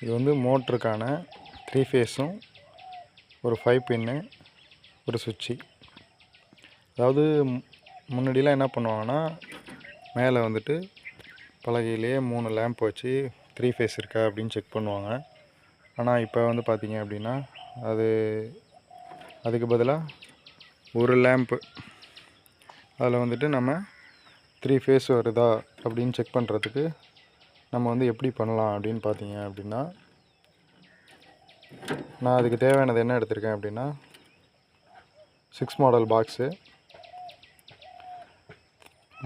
இது வந்து மோட்ருக்கான த்ரீ ஃபேஸும் ஒரு ஃபைவ் பின்னு ஒரு சுவிட்சு அதாவது முன்னாடிலாம் என்ன பண்ணுவாங்கன்னா மேலே வந்துட்டு பலகையிலேயே மூணு லேம்ப் வச்சு த்ரீ ஃபேஸ் இருக்கா அப்படின்னு செக் பண்ணுவாங்க. ஆனால் இப்போ வந்து பார்த்திங்க அப்படின்னா அது அதுக்கு பதிலாக ஒரு லேம்ப்பு அதில் வந்துட்டு நம்ம த்ரீ ஃபேஸ் வருதா அப்படின்னு செக் பண்ணுறதுக்கு நம்ம வந்து எப்படி பண்ணலாம் அப்படின்னு பார்த்தீங்க அப்படின்னா நான் அதுக்கு தேவையானது என்ன எடுத்திருக்கேன் அப்படின்னா சிக்ஸ் மாடல் பாக்ஸு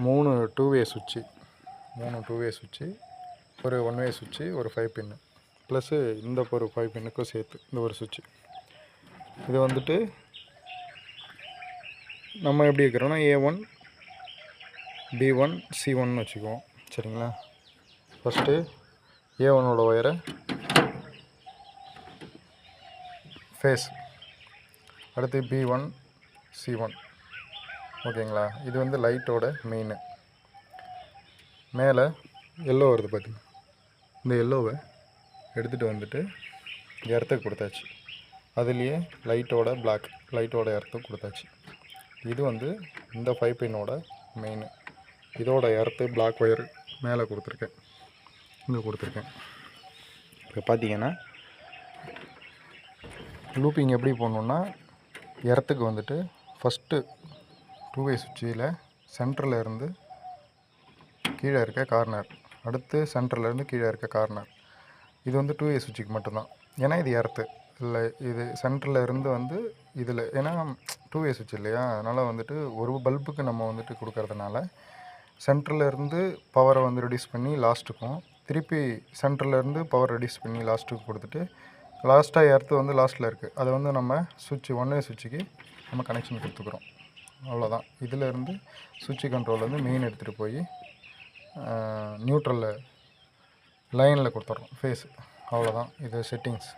மூணு டூ வே சுவிட்சு மூணு டூ வே சுவிட்சு ஒரு ஒன் வே சுவிட்சு ஒரு ஃபைவ் பின்னு ப்ளஸ்ஸு இந்த ஒரு ஃபைவ் பின்னுக்கும் சேர்த்து இந்த ஒரு சுவிட்சு இது வந்துட்டு நம்ம எப்படி இருக்கிறோன்னா A one B one C ஒன்னு வச்சுக்குவோம். சரிங்களா? ஃபஸ்ட்டு ஏ ஒன்னோட ஒயரை ஃபேஸ் அடுத்து பி ஒன் சி ஒன் ஓகேங்களா? இது வந்து லைட்டோட மெயின் மேலே எல்லோ வருது பார்த்தீங்க இந்த எல்லோவை எடுத்துகிட்டு வந்துட்டு எர்த்துக்கு கொடுத்தாச்சு. அதுலேயே லைட்டோட பிளாக் லைட்டோட எர்த்து கொடுத்தாச்சு. இது வந்து இந்த ஃபைவ் பின்னோட மெயின் இதோட எர்த்து பிளாக் ஒயர் மேலே கொடுத்துருக்கேன். இங்கே கொடுத்துருக்கேன். இப்போ பார்த்தீங்கன்னா லூப்பிங் எப்படி போடணுன்னா எர்த்துக்கு வந்துட்டு ஃபஸ்ட்டு டூ வே சுவிட்சில் சென்டரில் இருந்து கீழே இருக்க கார்னர் அடுத்து சென்டரில் இருந்து கீழே இருக்க கார்னர் இது வந்து டூ வே சுவிட்சுக்கு மட்டும்தான். ஏன்னா இது எர்த்து. இல்லை இது சென்டரில் இருந்து வந்து இதில் ஏன்னா டூ வே சுவிட்ச் இல்லையா? அதனால் வந்துட்டு ஒரு பல்புக்கு நம்ம வந்துட்டு கொடுக்கறதுனால சென்டரில் இருந்து பவரை வந்து ரெடியூஸ் பண்ணி லாஸ்ட்டுக்கும் திருப்பி சென்டர்லேருந்து பவர் ரெடியூஸ் பண்ணி லாஸ்ட்டுக்கு கொடுத்துட்டு லாஸ்ட்டாக எர்த்து வந்து லாஸ்ட்டில் இருக்குது அதை வந்து நம்ம சுவிட்ச் ஒன் வே சுவிட்சுக்கு நம்ம கனெக்ஷன் கொடுத்துக்குறோம். அவ்வளோதான் இதிலேருந்து சுவிட்ச் கண்ட்ரோல் வந்து மெயின் எடுத்துகிட்டு போய் நியூட்ரலில் லைனில் கொடுத்துட்றோம் ஃபேஸ் அவ்வளோதான் இது செட்டிங்ஸ்